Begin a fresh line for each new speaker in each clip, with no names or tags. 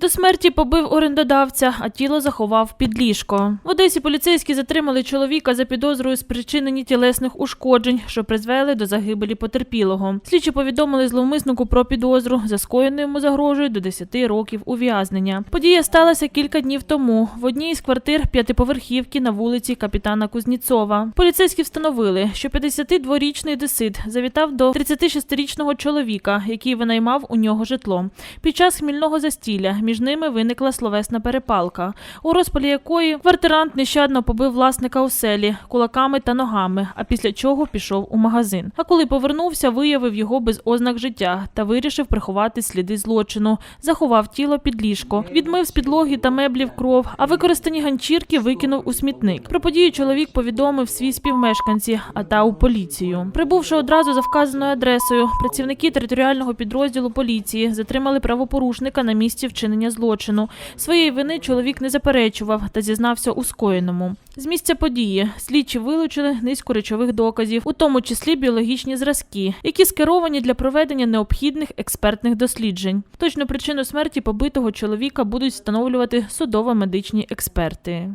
До смерті побив орендодавця, а тіло заховав під ліжко. В Одесі поліцейські затримали чоловіка за підозрою спричинені тілесних ушкоджень, що призвели до загибелі потерпілого. Слідчі повідомили зловмиснику про підозру. За скоєне йому загрожує до 10 років ув'язнення. Подія сталася кілька днів тому в одній із квартир п'ятиповерхівки на вулиці Капітана Кузніцова. Поліцейські встановили, що 52-річний десид завітав до 36-річного чоловіка, який винаймав у нього житло. Під час хмільного застілля між ними виникла словесна перепалка, у розпалі якої квартирант нещадно побив власника оселі кулаками та ногами, а після чого пішов у магазин. А коли повернувся, виявив його без ознак життя та вирішив приховати сліди злочину. Заховав тіло під ліжко, відмив з підлоги та меблів кров, а використані ганчірки викинув у смітник. Про подію чоловік повідомив свій співмешканці, а та у поліцію. Прибувши одразу за вказаною адресою, працівники територіального підрозділу поліції затримали правопорушника на місці вчинення злочину. Своєї вини чоловік не заперечував та зізнався у скоєному. З місця події слідчі вилучили низку речових доказів, у тому числі біологічні зразки, які скеровані для проведення необхідних експертних досліджень. Точну причину смерті побитого чоловіка будуть встановлювати судово-медичні експерти.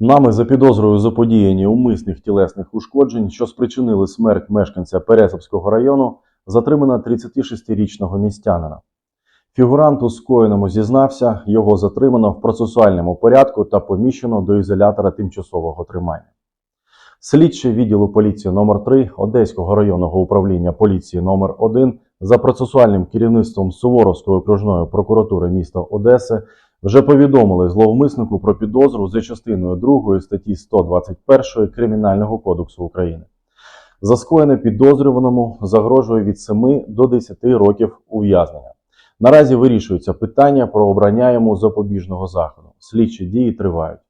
Нами за підозрою заподіяння умисних тілесних ушкоджень, що спричинили смерть мешканця Пересопського району, затримана 36-річного містянина. Фігурант у скоєному зізнався, його затримано в процесуальному порядку та поміщено до ізолятора тимчасового тримання. Слідчий відділу поліції номер 3 Одеського районного управління поліції номер 1 за процесуальним керівництвом Суворовської окружної прокуратури міста Одеси вже повідомили зловмиснику про підозру за частиною 2 статті 121 Кримінального кодексу України. За скоєне підозрюваному загрожує від 7 до 10 років ув'язнення. Наразі вирішується питання про обрання йому запобіжного заходу. Слідчі дії тривають.